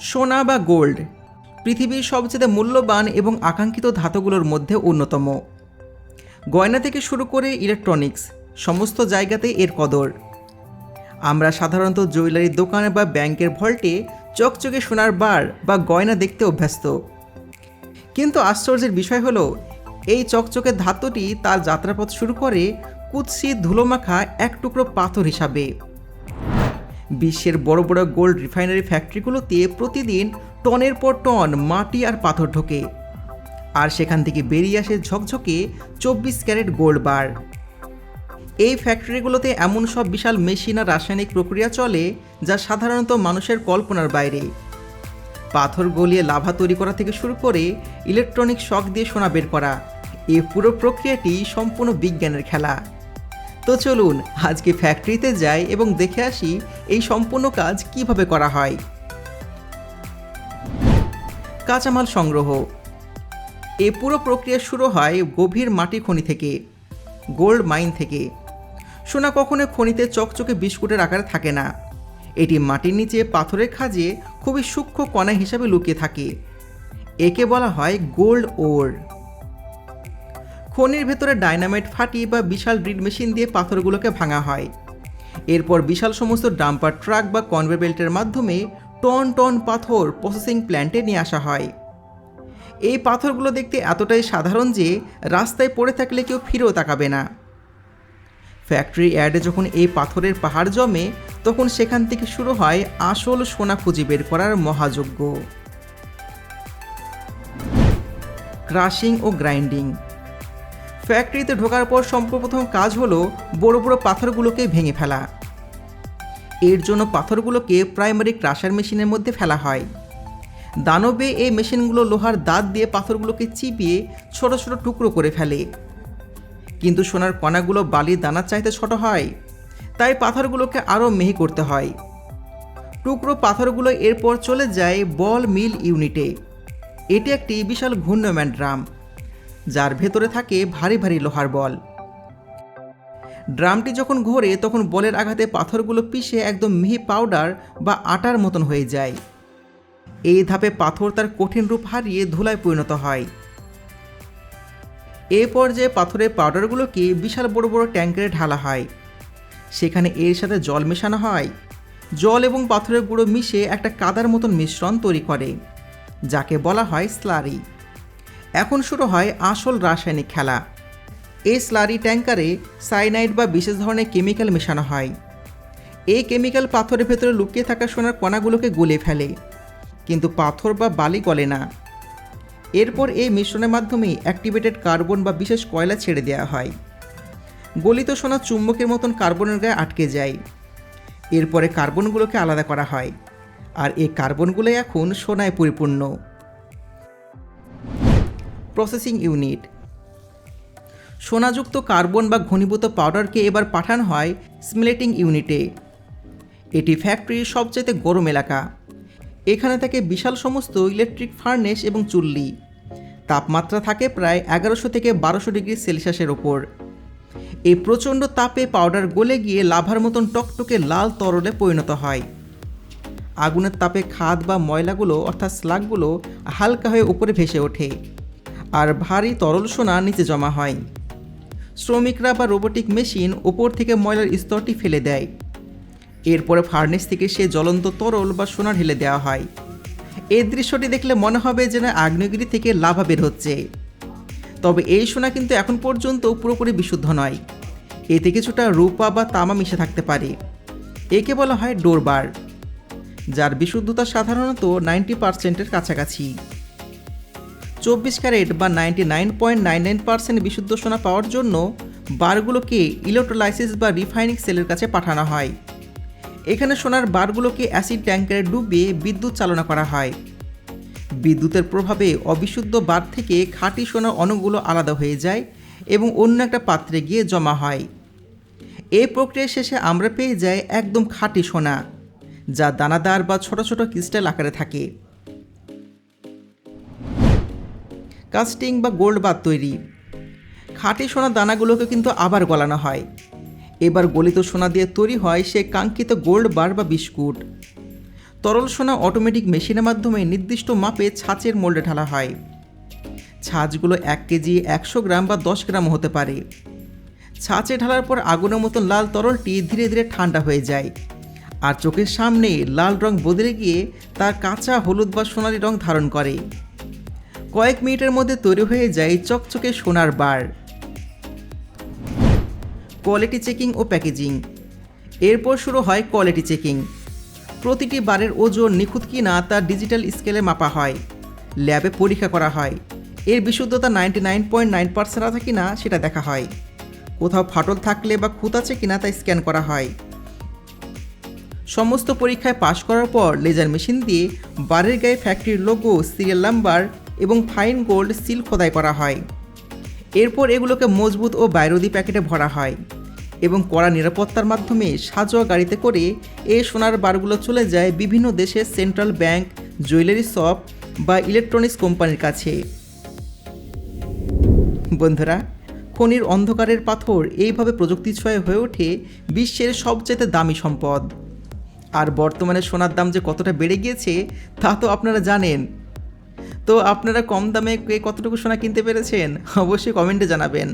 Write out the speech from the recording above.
সোনা বা গোল্ড, পৃথিবীর সবচেয়ে মূল্যবান এবং আকাঙ্ক্ষিত ধাতুগুলোর মধ্যে অন্যতম। গয়না থেকে শুরু করে ইলেকট্রনিক্স সমস্ত জায়গাতেই এর কদর। আমরা সাধারণত জুয়েলারির দোকানে বা ব্যাংকের ভল্টে চকচকে সোনার বার বা গয়না দেখতে অভ্যস্ত। কিন্তু আশ্চর্যের বিষয় হলো, এই চকচকে ধাতুটি তার যাত্রাপথ শুরু করে কুৎসি ধুলোমাখা এক টুকরো পাথর হিসাবে। বিশ্বের বড় বড় গোল্ড রিফাইনারি ফ্যাক্টরিগুলোতে প্রতিদিন টনের পর টন মাটি আর পাথর ঢোকে। আর সেখান থেকে বেরিয়ে আসে ঝকঝকে চব্বিশ ক্যারেট গোল্ড বার। এই ফ্যাক্টরিগুলোতে এমন সব বিশাল মেশিন আর রাসায়নিক প্রক্রিয়া চলে যা সাধারণত মানুষের কল্পনার বাইরে। পাথর গলিয়ে লাভা তৈরি করা থেকে শুরু করে ইলেকট্রনিক শক দিয়ে সোনা বের করা। এই পুরো প্রক্রিয়াটি সম্পূর্ণ বিজ্ঞানের খেলা। তো চলুন আজকে ফ্যাক্টরিতে যাই এবং দেখে আসি এই সম্পূর্ণ কাজ কীভাবে করা হয়। কাঁচামাল সংগ্রহ। এই পুরো প্রক্রিয়া শুরু হয় গভীর মাটি খনি থেকে, গোল্ড মাইন থেকে। সোনা কখনো খনিতে চকচকে বিস্কুটের আকারে থাকে না। এটি মাটির নিচে পাথরের খাজে খুবই সূক্ষ্ম কণা হিসাবে লুকিয়ে থাকে। একে বলা হয় গোল্ড ওর। খনির ভেতরে ডাইনামাইট ফাটি বা বিশাল ড্রিল মেশিন দিয়ে পাথরগুলোকে ভাঙা হয়। এরপর বিশাল সমস্ত ডাম্পার ট্রাক বা কনভে বেল্টের মাধ্যমে টন টন পাথর প্রসেসিং প্ল্যান্টে নিয়ে আসা হয়। এই পাথরগুলো দেখতে এতটাই সাধারণ যে রাস্তায় পড়ে থাকলে কেউ ফিরেও তাকাবে না। ফ্যাক্টরি অ্যাডে যখন এই পাথরের পাহাড় জমে, তখন সেখান থেকে শুরু হয় আসল সোনা খুঁজে বের করার মহাযজ্ঞ। ক্রাশিং ও গ্রাইন্ডিং। ফ্যাক্টরিতে ঢোকার পর সর্বপ্রথম কাজ হলো বড় বড় পাথরগুলোকে ভেঙে ফেলা। এর জন্য পাথরগুলোকে প্রাইমারি ক্রাশার মেশিনের মধ্যে ফেলা হয়। দানবে এই মেশিনগুলো লোহার দাঁত দিয়ে পাথরগুলোকে চিপিয়ে ছোট ছোট টুকরো করে ফেলে। কিন্তু সোনার কণাগুলো বালির দানার চাইতে ছোট হয়, তাই পাথরগুলোকে আরও মেহি করতে হয়। টুকরো পাথরগুলো এরপর চলে যায় বল মিল ইউনিটে। এটি একটি বিশাল ঘূর্ণম্যান ড্রাম। যার ভেতরে থাকে ভারী ভারী লোহার বল। ড্রামটি যখন ঘোরে, তখন বলের আঘাতে পাথরগুলো পিষে একদম মিহি পাউডার বা আটার মতন হয়ে যায়। এই ধাপে পাথর তার কঠিন রূপ হারিয়ে ধুলায় পরিণত হয়। এ পর্যায়ে পাথরের পাউডারগুলোকে বিশাল বড় বড় ট্যাঙ্কারে ঢালা হয়। সেখানে এর সাথে জল মেশানো হয়। জল এবং পাথরের গুঁড়ো মিশে একটা কাদার মতন মিশ্রণ তৈরি করে, যাকে বলা হয় স্লারি। এখন শুরু হয় আসল রাসায়নিক খেলা। এই স্লারি ট্যাঙ্কারে সাইনাইড বা বিশেষ ধরনের কেমিক্যাল মেশানো হয়। এই কেমিক্যাল পাথরের ভেতরে লুকিয়ে থাকা সোনার কণাগুলোকে গলে ফেলে, কিন্তু পাথর বা বালি গলে না। এরপর এই মিশ্রণের মাধ্যমে অ্যাক্টিভেটেড কার্বন বা বিশেষ কয়লা ছেড়ে দেওয়া হয়। গলিত সোনা চুম্বকের মতন কার্বনের গায়ে আটকে যায়। এরপরে কার্বনগুলোকে আলাদা করা হয়। আর এই কার্বনগুলোই এখন সোনায় পরিপূর্ণ। প্রসেসিং ইউনিট সোনাযুক্ত কার্বন বা ঘনীভূত পাউডারকে এবার পাঠানো হয় স্মিলেটিং ইউনিটে এটি ফ্যাক্টরির সবচেয়ে গরম এলাকা। এখানে থাকে বিশাল সমস্ত ইলেকট্রিক ফার্নেস এবং চুল্লি। তাপমাত্রা থাকে প্রায় এগারোশো থেকে বারোশো ডিগ্রি সেলসিয়াসের ওপর। এই প্রচণ্ড তাপে পাউডার গলে গিয়ে লাভার মতন টকটকে লাল তরলে পরিণত হয়। আগুনের তাপে খাদ বা ময়লাগুলো অর্থাৎ স্লাগগুলো হালকা হয়ে উপরে ভেসে ওঠে। আর ভারী তরল সোনা নিচে জমা হয়। শ্রমিকরা বা রোবোটিক মেশিন ওপর থেকে ময়লার স্তরটি ফেলে দেয়। এরপরে ফার্নেস থেকে সে জ্বলন্ত তরল বা সোনা ঢেলে দেওয়া হয়। এই দৃশ্যটি দেখলে মনে হবে যেন আগ্নেয়গিরি থেকে লাভা বের হচ্ছে। তবে এই সোনা কিন্তু এখন পর্যন্ত পুরোপুরি বিশুদ্ধ নয়। এতে কিছুটা রূপা বা তামা মিশে থাকতে পারে। একে বলা হয় ডোরবার, যার বিশুদ্ধতা সাধারণত নাইনটি পার্সেন্টের কাছাকাছি। চব্বিশ ক্যারেট বা ninety nine point nine nine percent বিশুদ্ধ সোনা পাওয়ার জন্য বারগুলোকে ইলেকট্রোলাইসিস বা রিফাইনিং সেলের কাছে পাঠানো হয়। এখানে সোনার বারগুলোকে অ্যাসিড ট্যাঙ্কারে ডুবিয়ে বিদ্যুৎ চালনা করা হয়। বিদ্যুতের প্রভাবে অবিশুদ্ধ বার থেকে খাঁটি সোনার অণুগুলো আলাদা হয়ে যায় এবং অন্য একটা পাত্রে গিয়ে জমা হয়। এই প্রক্রিয়া শেষে আমরা পেয়ে যাই একদম খাঁটি সোনা, যা দানাদার বা ছোট ছোট ক্রিস্টাল আকারে থাকে। কাস্টিং বা গোল্ড বাদ তৈরি। খাঁটি সোনা দানাগুলোকে কিন্তু আবার গলানো হয়। এবার গলিত সোনা দিয়ে তৈরি হয় সে কাঙ্ক্ষিত গোল্ড বার বা বিস্কুট। তরল সোনা অটোমেটিক মেশিনের মাধ্যমে নির্দিষ্ট মাপে ছাঁচের মোল্ডে ঢালা হয়। ছাঁচগুলো এক কেজি, একশো গ্রাম বা দশ গ্রাম হতে পারে। ছাঁচে ঢালার পর আগুনের মতন লাল তরলটি ধীরে ধীরে ঠান্ডা হয়ে যায়। আর চোখের সামনে লাল রং বদলে গিয়ে তার কাঁচা, হলুদ বা সোনালি রং ধারণ করে। কয়েক মিনিটের মধ্যে তৈরি হয়ে যায় চকচকে সোনার বার। কোয়ালিটি চেকিং ও প্যাকেজিং এরপর শুরু হয় কোয়ালিটি চেকিং প্রতিটি বারের ওজন নিখুঁত কি না তা ডিজিটাল স্কেলে মাপা হয়। ল্যাবে পরীক্ষা করা হয়। এর বিশুদ্ধতা ninety nine point nine percent আছে কি না সেটা দেখা হয়। কোথাও ফাটল থাকলে বা খুঁত আছে কিনা তা স্ক্যান করা হয়। সমস্ত পরীক্ষায় পাশ করার পর লেজার মেশিন দিয়ে বারের গায়ে ফ্যাক্টরির লোগো সিরিয়াল নাম্বার এবং ফাইন গোল্ড সিল খোদাই করা হয়। এরপর এগুলোকে মজবুত ও বাইরোদি প্যাকেটে ভরা হয় এবং কড়া নিরাপত্তার মাধ্যমে সাজোয়া গাড়িতে করে এ সোনার বারগুলো চলে যায় বিভিন্ন দেশের সেন্ট্রাল ব্যাংক জুয়েলারি শপ বা ইলেকট্রনিক্স কোম্পানির কাছে। বন্ধুরা, খনির অন্ধকারের পাথর এইভাবে প্রযুক্তি ছোঁয়া হয়ে ওঠে বিশ্বের সবচেয়ে দামি সম্পদ। আর বর্তমানে সোনার দাম যে কতটা বেড়ে গিয়েছে তা তো আপনারা জানেন। তো আপনারা কম দামে কতটুকু সোনা কিনতে পেরেছেন? অবশ্যই কমেন্টে জানাবেন।